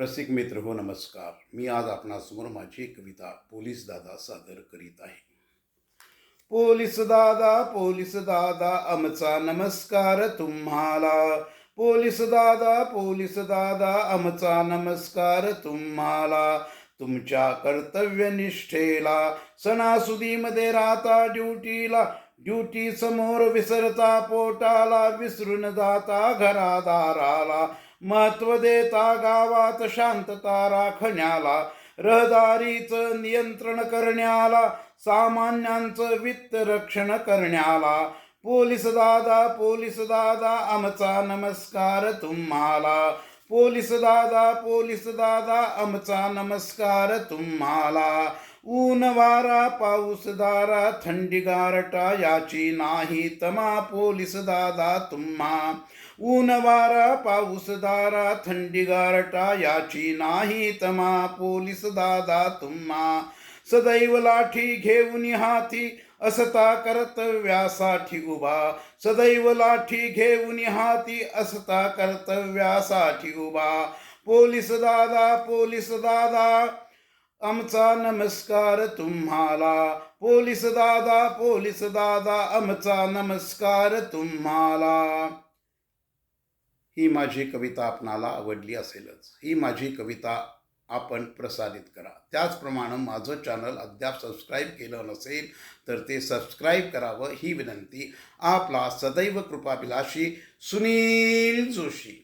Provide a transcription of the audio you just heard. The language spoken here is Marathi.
रसिक मित्र हो नमस्कार. मी आज आपणासमोर माझी कविता पोलीस दादा सादर करीत आहे. पोलीस दादा पोलीस दादा आमचा नमस्कार तुम्हाला. पोलीस दादा पोलीस दादा आमचा नमस्कार तुम्हाला. तुमच्या कर्तव्यनिष्ठेला सणासुदीमध्ये राहता ड्युटीला ड्युटी समोर विसरता पोटाला विसरून जाता घरादाराला. महत्त्व देता गावात शांतता राखण्याला रहदारीचं नियंत्रण करण्याला सामान्यांचं वित्त रक्षण करण्याला. पोलीस दादा पोलीस दादा आमचा नमस्कार तुम्हाला. पोलीस दादा पोलीस दादा आमचा नमस्कार तुम्हाला. ऊन वारा पाऊस दारा थंडी गारटा याची नाही तमा पोलीस दादा तुम्हा. ऊन वारा पाऊस दारा थंडी गारटा याची नाही तमा पोलीस दादा तुम्हा. सदैव लाठी घेऊन हाती असता कर्तव्यासाठी उभा. सदैव लाठी घेऊन हाती असता कर्तव्यासाठी उभा. पोलीस दादा पोलीस दादा आमचा नमस्कार तुम्हाला. पोलीस दादा पोलीस दादा आमचा नमस्कार तुम्हाला. ही माझी कविता आपणाला आवडली असेलच. ही माझी कविता आपण प्रसारित करा. त्याचप्रमाणे माझं चॅनल अद्याप सबस्क्राईब केलं नसेल तर ते सबस्क्राईब करावं ही विनंती. आपला सदैव कृपाभिलाषी सुनील जोशी.